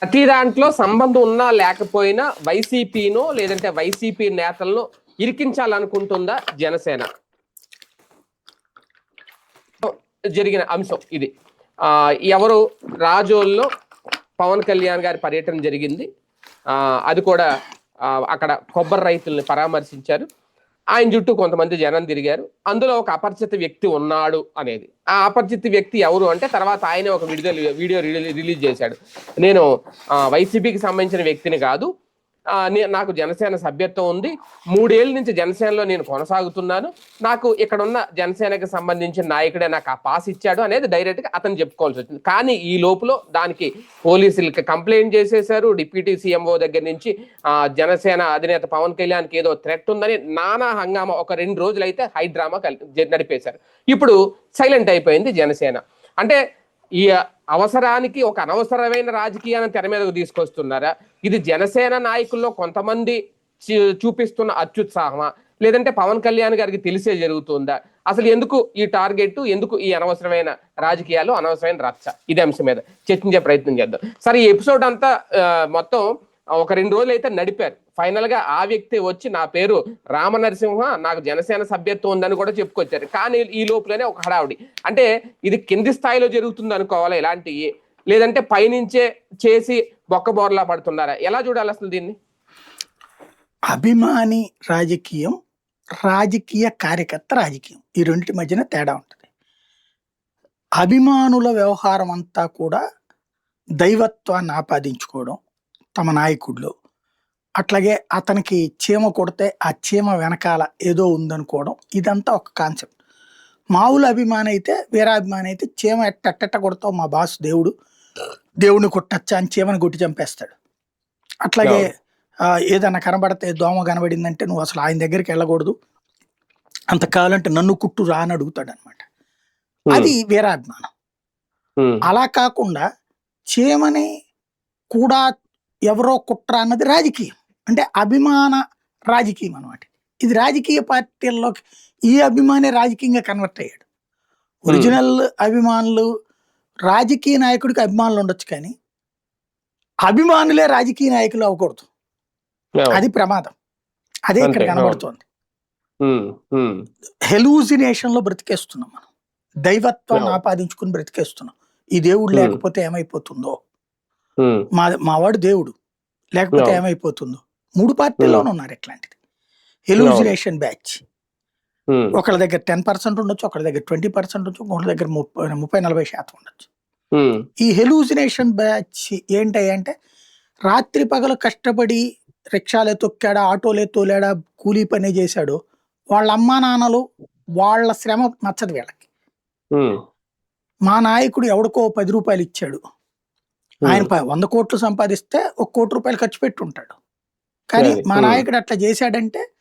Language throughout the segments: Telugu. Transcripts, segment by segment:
ప్రతి దాంట్లో సంబంధం ఉన్నా లేకపోయినా వైసీపీనో లేదంటే వైసీపీ నేతలను ఇరికించాలనుకుంటుందా జనసేన? జరిగిన అంశం ఇది. ఎవరు రాజోల్లో పవన్ కళ్యాణ్ గారి పర్యటన జరిగింది. అది కూడా అక్కడ కొబ్బరి రైతుల్ని పరామర్శించారు. ఆయన చుట్టూ కొంతమంది జనం తిరిగారు. అందులో ఒక అపరిచిత వ్యక్తి ఉన్నాడు అనేది. ఆ అపరిచిత వ్యక్తి ఎవరు అంటే తర్వాత ఆయనే ఒక విడుదల వీడియో రిలీజ్ చేశాడు. నేను ఆ, వైసీపీకి సంబంధించిన వ్యక్తిని కాదు నాకు జనసేన సభ్యత్వం ఉంది. మూడేళ్ళ నుంచి జనసేనలో నేను కొనసాగుతున్నాను. నాకు ఇక్కడ ఉన్న జనసేనకి సంబంధించిన నాయకుడే నాకు ఆ పాస్ ఇచ్చాడు అనేది డైరెక్ట్గా అతను చెప్పుకోవాల్సి వచ్చింది. కానీ ఈ లోపల దానికి పోలీసులకి కంప్లైంట్ చేసేశారు. డిప్యూటీ సీఎంఓ దగ్గర నుంచి ఆ జనసేన అధినేత పవన్ కళ్యాణ్కి ఏదో థ్రెట్ ఉందని నానా హంగామా ఒక రెండు రోజులైతే హైడ్రామా కల్- నడిపేశారు. ఇప్పుడు సైలెంట్ అయిపోయింది జనసేన. అంటే ఈ అవసరానికి ఒక అనవసరమైన రాజకీయాన్ని తెర మీదకు తీసుకొస్తున్నారా? ఇది జనసేన నాయకుల్లో కొంతమంది చూ- చూపిస్తున్న అత్యుత్సాహమా? లేదంటే పవన్ కళ్యాణ్ గారికి తెలిసే జరుగుతుందా? అసలు ఎందుకు ఈ టార్గెట్? ఎందుకు ఈ అనవసరమైన రాజకీయాలు? అనవసరమైన రచ్చ? ఇది అంశం మీద చర్చించే ప్రయత్నం చేద్దాం. సరే ఈ ఎపిసోడ్ అంతా మొత్తం ఒక రెండు రోజులు అయితే నడిపారు. ఫైనల్గా ఆ వ్యక్తి వచ్చి నా పేరు రామ నరసింహ నాకు జనసేన సభ్యత్వం ఉందని కూడా చెప్పుకొచ్చారు. కానీ ఈ లోపలనే ఒక హడావుడి. అంటే ఇది కింది స్థాయిలో జరుగుతుంది అనుకోవాలి ఇలాంటి? లేదంటే పైనుంచే చేసి బొక్కబోర్లా పడుతున్నారా? ఎలా చూడాలి అసలు దీన్ని? అభిమాని రాజకీయం రాజకీయ కార్యకర్త రాజకీయం. ఈ రెండింటి మధ్యన తేడా ఉంటుంది. అభిమానుల వ్యవహారం అంతా కూడా దైవత్వాన్ని ఆపాదించుకోవడం తమ నాయకుడిలో. అట్లాగే అతనికి చీమ కొడితే ఆ చీమ వెనకాల ఏదో ఉందనుకోవడం ఇదంతా ఒక కాన్సెప్ట్. మామూలు అభిమాని అయితే వేరే అభిమాని అయితే చీమ ఎట్టెట్ట కొడతావు మా బాస్ దేవుడు. దేవుడిని కొట్టచ్చా అని చీమని కొట్టి చంపేస్తాడు. అట్లాగే ఏదన్నా కనబడితే దోమ కనబడిందంటే నువ్వు అసలు ఆయన దగ్గరికి వెళ్ళకూడదు. అంత కావాలంటే నన్ను కుట్టు రా అని అడుగుతాడు అనమాట అది వేరే అభిమానం ఉమ్, అలా కాకుండా చీమని కూడా ఎవరో కుట్ర అన్నది రాజకీయం. అంటే అభిమాన రాజకీయం అనమాట ఇది రాజకీయ పార్టీల్లోకి ఈ అభిమాని రాజకీయంగా కన్వర్ట్ అయ్యాడు. ఒరిజినల్ అభిమానులు రాజకీయ నాయకుడికి అభిమానులు ఉండొచ్చు కానీ అభిమానులే రాజకీయ నాయకులు అవ్వకూడదు. అది ప్రమాదం. అదే ఇక్కడ. కనబడుతోంది. హెలూజినేషన్లో బ్రతికేస్తున్నాం మనం. దైవత్వాన్ని. ఆపాదించుకుని బ్రతికేస్తున్నాం. ఈ దేవుడు. లేకపోతే ఏమైపోతుందో? మా మావాడు దేవుడు. లేకపోతే. ఏమైపోతుందో. మూడు పార్టీల్లోనూ ఉన్నారు ఇట్లాంటిది. హెలూజినేషన్ బ్యాచ్ ఒకళ్ళ దగ్గర టెన్ పర్సెంట్ ఉండొచ్చు ఒకళ్ళ దగ్గర ట్వంటీ పర్సెంట్ ఉండొచ్చు ఒకళ్ళ దగ్గర ముప్పై ముప్పై నలభై శాతం ఉండొచ్చు. ఈ హెలూజినేషన్ బ్యాచ్ ఏంటి అంటే రాత్రి పగలు కష్టపడి రిక్షాలే తొక్కాడా ఆటోలే తోలాడా కూలీ పని చేశాడు వాళ్ళ అమ్మా నాన్నలు వాళ్ళ శ్రమ నచ్చదు వీళ్ళకి. మా నాయకుడు ఎవడికో పది రూపాయలు ఇచ్చాడు. ఆయన వంద కోట్లు సంపాదిస్తే ఒక కోటి రూపాయలు ఖర్చు పెట్టి ఉంటాడు కానీ. మా. నాయకుడు అట్లా చేశాడంటే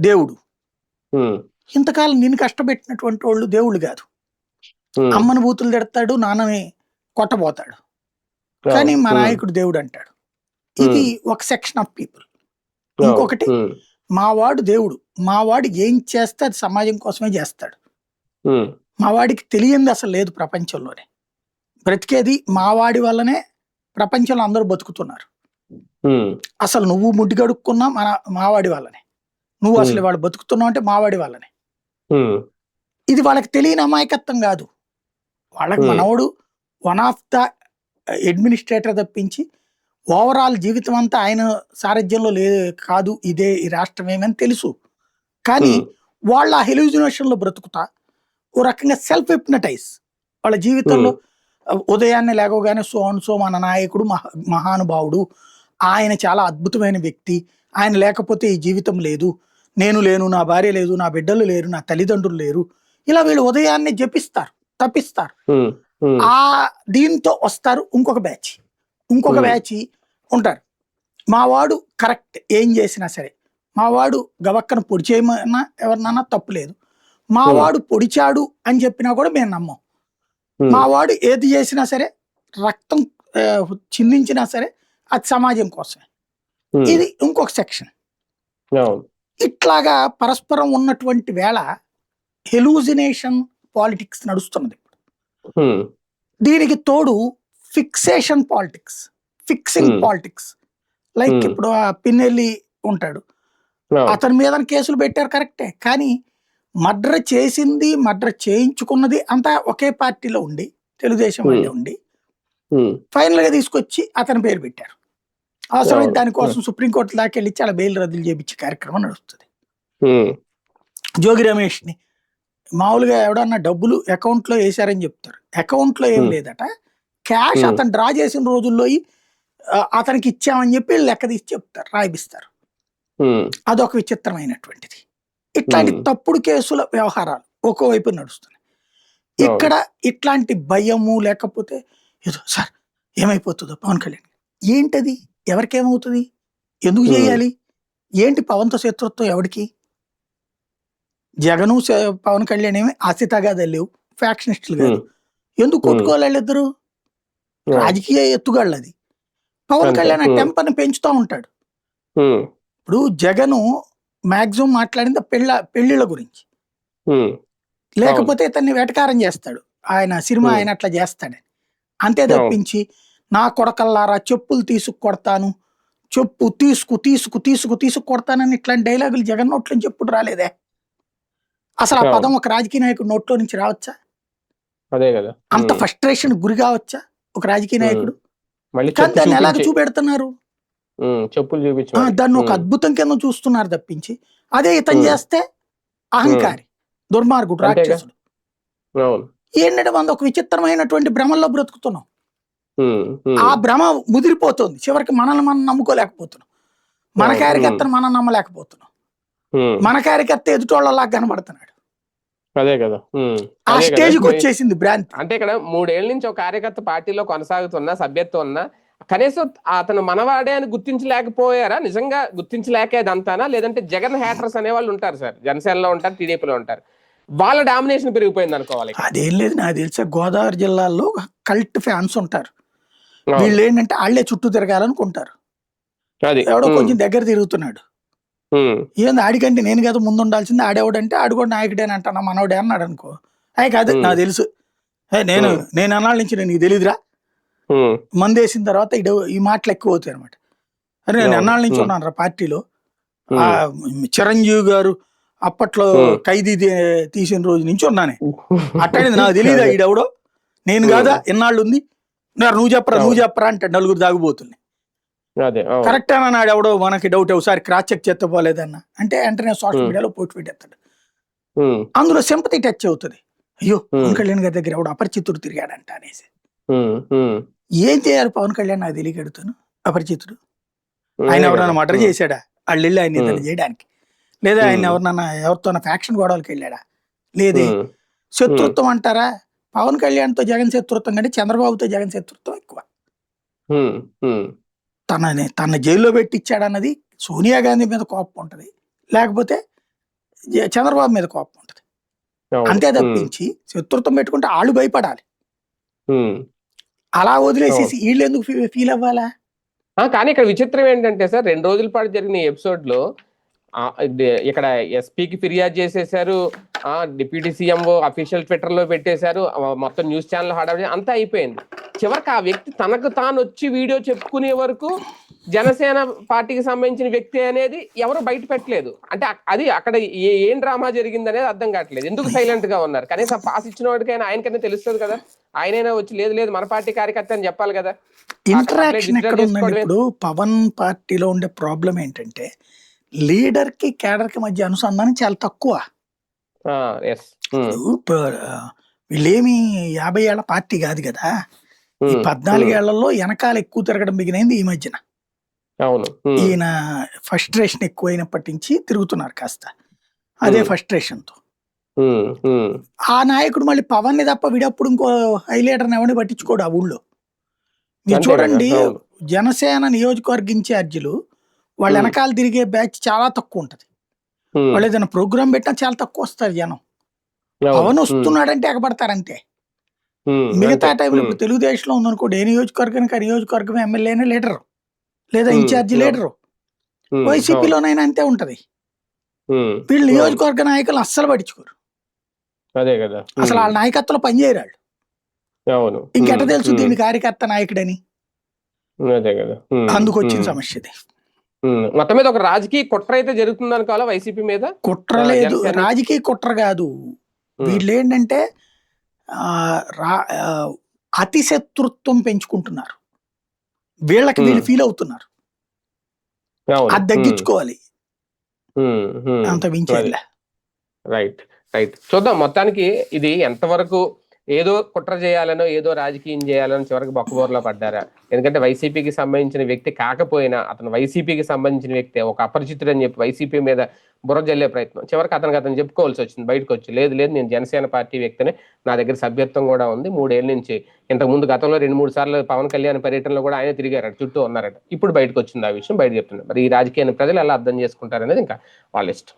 దేవుడు. ఇంతకాలం నేను కష్టపెట్టినటువంటి వాళ్ళు దేవుళ్ళు కాదు. అమ్మని బూతులు తిడతాడు నాన్నని కొట్టబోతాడు. కానీ మా నాయకుడు దేవుడు అంటాడు. ఇది ఒక సెక్షన్ ఆఫ్ పీపుల్. ఇంకొకటి మావాడు దేవుడు. మావాడు ఏం చేస్తే అది సమాజం కోసమే చేస్తాడు. మావాడికి తెలియంది అసలు లేదు ప్రపంచంలోనే. బ్రతికేది మావాడి వల్లనే ప్రపంచంలో అందరూ బతుకుతున్నారు. అసలు నువ్వు ముడ్డి కడుక్కున్నా మన మావాడి వల్లనే నువ్వు అసలు. వాడు బతుకుతున్నావు అంటే మావాడి ఉమ్, ఇది వాళ్ళకి తెలియని అమాయకత్వం కాదు. వాళ్ళకి. మనవడు వన్ ఆఫ్ ద అడ్మినిస్ట్రేటర్ తప్పించి ఓవరాల్ జీవితం అంతా ఆయన సారథ్యంలో లే కాదు ఇదే ఈ రాష్ట్రం ఏమని తెలుసు. కానీ వాళ్ళ హెలిజినేషన్లో బ్రతుకుతా ఓ రకంగా సెల్ఫ్ హిప్నటైజ్ వాళ్ళ జీవితంలో ఉదయాన్నే లేవగానే సో అండ్ సో మన నాయకుడు మహా మహానుభావుడు. ఆయన చాలా అద్భుతమైన వ్యక్తి. ఆయన లేకపోతే ఈ జీవితం లేదు. నేను లేను నా భార్య లేదు నా బిడ్డలు లేరు నా తల్లిదండ్రులు లేరు. ఇలా వీళ్ళు ఉదయాన్నే జపిస్తారు తప్పిస్తారు. ఆ దీంతో వస్తారు ఇంకొక బ్యాచ్. ఇంకొక. బ్యాచ్ ఉంటారు. మావాడు కరెక్ట్ ఏం చేసినా సరే. మావాడు గవక్కను పొడి చేయమన్నా ఎవరినన్నా తప్పు లేదు. మావాడు పొడిచాడు అని చెప్పినా కూడా మేము నమ్మం. ఉమ్, మావాడు ఏది చేసినా సరే రక్తం చిందించినా సరే అది సమాజం కోసమే. ఇది ఇంకొక సెక్షన్. ఇట్లాగా పరస్పరం ఉన్నటువంటి వేళ హెలూజినేషన్ పాలిటిక్స్ నడుస్తున్నది ఉమ్, దీనికి తోడు fixation politics fixing. Politics. Like. ఇప్పుడు ఆ పిన్నెల్లి ఉంటాడు. అతని మీద కేసులు పెట్టారు కరెక్టే. కానీ మర్డర్ చేసింది మర్డర్ చేయించుకున్నది అంతా ఒకే పార్టీలో ఉండి తెలుగుదేశం. వాళ్ళే ఉండి ఫైనల్గా తీసుకొచ్చి అతని పేరు పెట్టారు. అవసరమైతే. దానికోసం సుప్రీంకోర్టు దాకా వెళ్ళి చాలా బెయిల్ రద్దులు చేపించే కార్యక్రమం నడుస్తుంది. జోగి రమేష్ని మామూలుగా ఎవడన్నా డబ్బులు అకౌంట్లో వేశారని చెప్తారు. అకౌంట్లో ఏం. లేదట. క్యాష్. అతను డ్రా చేసిన రోజుల్లో అతనికి ఇచ్చామని చెప్పి లెక్క తీసి చెప్తారు రాయిస్తారు ఉమ్, అదొక విచిత్రమైనటువంటిది. ఇట్లాంటి. తప్పుడు కేసుల వ్యవహారాలు ఒక్కోవైపు నడుస్తున్నాయి. ఇక్కడ ఇట్లాంటి భయము లేకపోతే ఏదో సార్ ఏమైపోతుందో పవన్ కళ్యాణ్ ఏంటది? ఎవరికేమవుతుంది? ఎందుకు. చేయాలి? ఏంటి పవన్తో శత్రుత్వం ఎవరికి జగను పవన్ కళ్యాణ్ ఏమి తగాదాలు లేవు. ఫ్యాక్షనిస్టులు కాదు. ఎందుకు కొట్టుకోవాలి అవును. రాజకీయ ఎత్తుగాళ్ళు అది పవన్. కళ్యాణ్. టెంపర్ని పెంచుతూ ఉంటాడు. ఇప్పుడు జగను మాక్సిమం మాట్లాడింది పెళ్ళ పెళ్ళిళ్ళ గురించి. లేకపోతే ఇతన్ని వెటకారం చేస్తాడు. ఆయన సినిమా. ఆయన అట్లా చేస్తాడని. అంతే. తప్పించి నా కొడకల్లారా చెప్పులు తీసుకు కొడతాను. చెప్పు తీసుకు తీసుకు తీసుకు తీసుకు కొడతానని ఇట్లాంటి డైలాగులు జగన్ నోట్లో నుంచి ఎప్పుడు రాలేదే? అసలు ఆ. పదం ఒక రాజకీయ నాయకుడు నోట్లో నుంచి రావచ్చా? అదే కదా. అంత ఉమ్, ఫ్రస్ట్రేషన్ గురి కావచ్చా ఒక రాజకీయ నాయకుడు? కానీ దాన్ని ఎలాగ చూపెడుతున్నారు? చెప్పులు చూపించు దాన్ని ఒక అద్భుతం కింద చూస్తున్నారు తప్పించి. అదే ఇతను. చేస్తే అహంకారి దుర్మార్గుడు. రాక్షసుడు. ఏంటంటే మనం ఒక విచిత్రమైనటువంటి భ్రమల్లో బ్రతుకుతున్నాం. ఆ భ్రమ ముదిరిపోతుంది. చివరికి మనల్ని మనం నమ్ముకోలేకపోతున్నాం. మన. కార్యకర్తను మనం నమ్మలేకపోతున్నాం. మన కార్యకర్త ఎదుటోళ్ళలా కనబడుతున్నాడు. అదే కదా. ఆ. స్టేజ్కి వచ్చేసింది భ్రాంతి. అంటే ఇక్కడ మూడేళ్ళ నుంచి ఒక కార్యకర్త పార్టీలో కొనసాగుతున్నా సభ్యత్వం ఉన్నా కనీసం అతను మనవాడే అని గుర్తించలేకపోయారా? నిజంగా గుర్తించలేక ఇదంతానా లేదంటే జగన్ హ్యాటర్స్ అనే వాళ్ళు ఉంటారు సార్. జనసేనలో ఉంటారు టీడీపీలో ఉంటారు. వాళ్ళ డామినేషన్ పెరిగిపోయింది అనుకోవాలి. అదేం లేదు నాకు తెలిసే గోదావరి జిల్లాలో కల్ట్ ఫ్యాన్స్ ఉంటారు. వీళ్ళు ఏంటంటే వాళ్ళే చుట్టూ తిరగాలనుకుంటారు. ఎవడో కొంచెం దగ్గర తిరుగుతున్నాడు. ఏంది ఆడికంటే నేను కదా ముందు ఉండాల్సింది ఆడేవాడంటే ఆడు కూడా నాయకుడే అంటాను మనోడే అన్నాడు అనుకో. అయ్యి కాదు. నాకు తెలుసు. నేను. నేను అన్నాళ్ళ నుంచి నేను నీకు తెలీదురా? ఉమ్, మందేసిన తర్వాత ఇడు ఈ మాటలు ఎక్కువ అవుతాయి అనమాట అరే నేను. ఎన్నాళ్ళ నుంచి. ఉన్నాను రా పార్టీలో? చిరంజీవి గారు అప్పట్లో. ఖైదీ తీసిన రోజు నుంచి ఉన్నానే. అట్టడింది నాకు తెలియదా ఈడెవడో? నేను కాదా? ఎన్నాళ్ళు ఉంది నువ్వు చెప్పరా నువ్వు చెప్పరా అంటే నలుగురు అవును. కరెక్ట్ అన్నాడు ఎవడో మనకి డౌట్ ఒకసారి క్రాస్ చెక్ చేస్తే పోలేదన్న. అంటే వెంటనే సోషల్. మీడియాలో పోటీ పెట్టేస్తాడు అందులో సింపతి టచ్ అవుతుంది. అయ్యో. పవన్ కళ్యాణ్ గారి దగ్గర ఎవడో అపరిచితుడు తిరిగాడంట అనేసి. ఏం చేయాలి పవన్ కళ్యాణ్ నాకు తెలియగడుతాను అపరిచితుడు. ఆయన. ఎవరైనా మర్డర్ చేశాడా? వాళ్ళు వెళ్ళి ఆయన ఏదైనా Hmm. చేయడానికి. లేదా ఆయన. ఎవరినన్నా ఎవరితో ఫ్యాక్షన్ గొడవలకి వెళ్ళాడా? లేదే. శత్రుత్వం అంటారా? పవన్ కళ్యాణ్తో జగన్ శత్రుత్వం కంటే చంద్రబాబుతో జగన్ శత్రుత్వం ఎక్కువ. తనని తన జైల్లో పెట్టించాడన్నది సోనియా గాంధీ మీద కోపం ఉంటది. లేకపోతే చంద్రబాబు మీద కోపం ఉంటది. అంతే తప్పించి శత్రుత్వం పెట్టుకుంటే వాళ్ళు భయపడాలి. అలా వదిలేసేసి వీళ్ళు ఎందుకు ఫీల్ అవ్వాలా? కానీ ఇక్కడ విచిత్రం ఏంటంటే సార్ రెండు రోజుల పాటు జరిగిన ఎపిసోడ్లో ఇక్కడ ఎస్పీకి ఫిర్యాదు చేసేసారు డిప్యూటీ సీఎం అఫీషియల్ ట్విట్టర్లో పెట్టేశారు మొత్తం న్యూస్ ఛానల్ హడావిడి అంతా అయిపోయింది. చివరికి ఆ వ్యక్తి తనకు తాను వచ్చి వీడియో చెప్పుకునే వరకు జనసేన పార్టీకి సంబంధించిన వ్యక్తి అనేది ఎవరు బయట పెట్టలేదు. అంటే అది అక్కడ ఏ- ఏం డ్రామా జరిగింది అనేది అర్థం కావట్లేదు. ఎందుకు సైలెంట్గా ఉన్నారు? కనీసం పాస్ ఇచ్చిన వాడికైనా ఆయనకైనా తెలుస్తుంది కదా. ఆయనైనా వచ్చి లేదు లేదు మన పార్టీ కార్యకర్త అని చెప్పాలి కదా. ఇంటరాక్షన్. ఇప్పుడు? పవన్ పార్టీలో ఉండే ప్రాబ్లం ఏంటంటే లీడర్కి కేడర్కి మధ్య అనుసంధానం చాలా తక్కువ. ఇప్పుడు, ఆ, వీళ్ళేమి యాభై ఏళ్ళ పార్టీ కాదు కదా. ఈ పద్నాలుగేళ్ళలో వెనకాల ఎక్కువ తిరగడం బిగినైంది ఈ మధ్యన. అవును. ఈయన ఫ్రస్ట్రేషన్ ఎక్కువైనప్పటి నుంచి తిరుగుతున్నారు కాస్త. అదే Hmm. ఫ్రస్ట్రేషన్తో ఆ నాయకుడు మళ్ళీ పవన్ని తప్ప వీడప్పుడు ఇంకో హైలైటర్ ఎవరిని పట్టించుకోడు ఆ ఊళ్ళో. మీరు చూడండి. జనసేన నియోజకవర్గ ఇన్ఛార్జీలు వాళ్ళ Hmm. వెనకాల తిరిగే బ్యాచ్ చాలా తక్కువ ఉంటది. వాళ్ళు ఏదైనా ప్రోగ్రామ్ పెట్టినా చాలా తక్కువ వస్తారు జనం. పవన్ వస్తున్నాడంటే ఎగబడతారంతే. ఉమ్, మిగతా టైంలో ఇప్పుడు తెలుగుదేశంలో ఉందనుకోండి ఏ నియోజకవర్గానికి ఆ నియోజకవర్గం ఎమ్మెల్యేనే లీడరు. లేదా. ఇన్ఛార్జి. లీడరు. వైసీపీలోనైనా అంతే ఉంటది. వీళ్ళు. నియోజకవర్గ నాయకులు అస్సలు పట్టించుకోరు. అదే కదా. అసలు వాళ్ళ నాయకత్వంలో పనిచేయరు వాళ్ళు. ఇంకెట తెలుసు దీని కార్యకర్త నాయకుడని. అదే కదా. ఉమ్, అందుకు వచ్చిన సమస్య ఇది. మొత్తం మీద ఒక రాజకీయ కుట్ర అయితే జరుగుతుంది అనుకోవాలా వైసీపీ మీద? కుట్ర లేదు. రాజకీయ కుట్ర కాదు. వీళ్ళు ఏంటంటే ఆ, రా ఆ, అతి శత్రుత్వం పెంచుకుంటున్నారు. వీళ్ళకి వీళ్ళు. ఫీల్ అవుతున్నారు. అది తగ్గించుకోవాలి. అంత. మించేదిలే రైట్ రైట్. చూద్దాం మొత్తానికి ఇది ఎంతవరకు ఏదో కుట్ర చేయాలనో ఏదో రాజకీయం చేయాలనో చివరికి బొక్కబోర్లో పడ్డారా? ఎందుకంటే వైసీపీకి సంబంధించిన వ్యక్తి కాకపోయినా అతను వైసీపీకి సంబంధించిన వ్యక్తి ఒక అపరిచితుడు అని చెప్పి వైసీపీ మీద బుర్ర జల్లే ప్రయత్నం. చివరికి అతనికి అతను చెప్పుకోవాల్సి వచ్చింది బయటకు వచ్చి లేదు లేదు నేను జనసేన పార్టీ వ్యక్తిని నా దగ్గర సభ్యత్వం కూడా ఉంది మూడేళ్ళ నుంచి ఇంతకు ముందు గతంలో రెండు మూడు సార్లు పవన్ కళ్యాణ్ పర్యటనలో కూడా ఆయన తిరిగారట చుట్టూ ఉన్నారట. ఇప్పుడు బయటకు వచ్చింది ఆ విషయం బయట చెప్తున్నారు. మరి ఈ రాజకీయాన్ని ప్రజలు ఎలా అర్థం చేసుకుంటారనేది ఇంకా వాళ్ళ ఇష్టం.